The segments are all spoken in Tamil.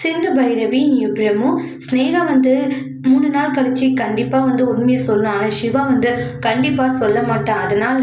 Sindhu Bhairavi new promo. Sneha வந்து மூணு நாள் கழிச்சு கண்டிப்பாக வந்து உண்மையை சொல்லணும். ஆனால் சிவா வந்து கண்டிப்பாக சொல்ல மாட்டான் அதனால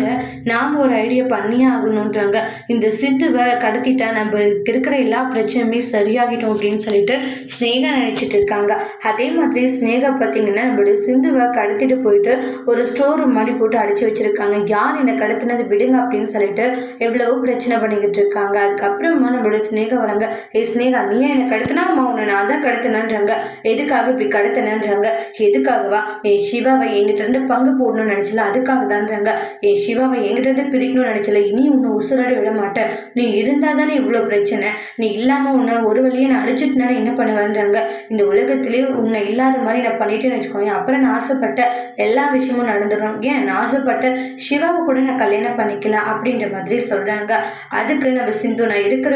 நாம் ஒரு ஐடியா பண்ணியே ஆகணுன்றாங்க இந்த சித்துவை கடத்திட்டா நம்ம இருக்கிற எல்லா பிரச்சனையுமே சரியாகிட்டோம் அப்படின்னு சொல்லிட்டு ஸ்னேகா நினச்சிட்டு இருக்காங்க. அதே மாதிரி ஸ்னேகா பார்த்தீங்கன்னா நம்மளுடைய சிந்துவை கடத்திட்டு போயிட்டு ஒரு ஸ்டோர் ரூம் மாதிரி போட்டு அடிச்சு வச்சிருக்காங்க. யார் என்னை கடத்தினது விடுங்க அப்படின்னு சொல்லிட்டு எவ்வளவோ பிரச்சனை பண்ணிக்கிட்டு இருக்காங்க. அதுக்கப்புறமா நம்மளுடைய ஸ்னேகா வராங்க. ஏ ஸ்னேகா நீ என்னை கடத்தினாமா உன்னை நான் தான் கடத்தினான்றாங்க. எதுக்காக இப்படி கடத்தினான்றாங்க? எதுக்காகவா? என் சிவாவை என்கிட்ட இருந்து பங்கு போடணும்னு நினைச்சல அதுக்காக தான்றாங்க. என் சிவாவை என்கிட்ட இருந்து பிரிக்கணும்னு நினைச்சல இனி உன்னை உசுராடி விட மாட்டேன். நீ இருந்தா தானே இவ்வளோ பிரச்சனை. நீ இல்லாம உன்னை ஒரு வழியே நான் அடிச்சுட்டுனால என்ன பண்ணுவேன்றாங்க? இந்த உலகத்திலே உன்னை இல்லாத மாதிரி நான் பண்ணிட்டேன்னு வச்சுக்கோங்க அப்புறம் நான் ஆசைப்பட்ட எல்லா விஷயமும் நடந்துடும் ஏன் நான் ஆசைப்பட்ட சிவாவை கூட நான் கல்யாணம் பண்ணிக்கலாம் அப்படின்ற மாதிரி சொல்றாங்க. அதுக்கு நம்ம சிந்து நான் இருக்கிற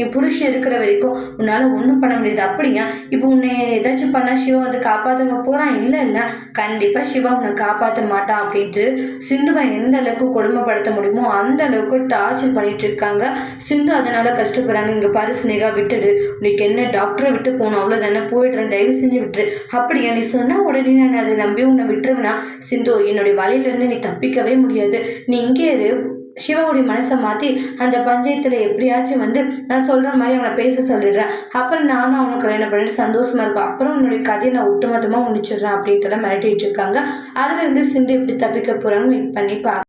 என் புருஷன் இருக்கிற வரைக்கும் உன்னால் ஒன்றும் பண்ண முடியாது. அப்படியா? இப்போ உன்னை ஏதாச்சும் பண்ணால் சிவா வந்து காப்பாற்ற போகிறான் இல்லை இல்லை. கண்டிப்பாக சிவா உன்னை காப்பாற்ற மாட்டான் அப்படின்ட்டு சிந்துவை எந்த அளவுக்கு கொடுமைப்படுத்த முடியுமோ அந்த அளவுக்கு டார்ச்சர் பண்ணிட்டு இருக்காங்க. சிந்து அதனால கஷ்டப்படுறாங்க. இங்கே பாரு ஸ்னேகா விட்டுடு. உனக்கு என்ன டாக்டரை விட்டு போகணும்? அவ்வளோதானே போயிடுறேன். தயவு செஞ்சு விட்டுரு. அப்படியா? நீ சொன்னால் உடனே நான் அதை நம்பி உன்னை விட்டுருவேனா? சிந்து என்னுடைய வலையிலேருந்து நீ தப்பிக்கவே முடியாது. நீ இங்கே இரு. சிவகுடி மனசை மாற்றி அந்த பஞ்சாயத்தில் எப்படியாச்சும் வந்து நான் சொல்கிற மாதிரி அவனை பேச சொல்லிடுறேன். அப்புறம் நானும் அவனை கல்யாணம் பண்ணிட்டு சந்தோஷமாக இருக்கும். அப்புறம் உன்னுடைய கதையை நான் ஒட்டுமொத்தமாக முடிச்சிடுறேன் அப்படின்ட்டு மிரட்டிட்டு இருக்காங்க. அதுலேருந்து சிந்து எப்படி தப்பிக்க போகிறாங்கன்னு வெயிட் பண்ணி பா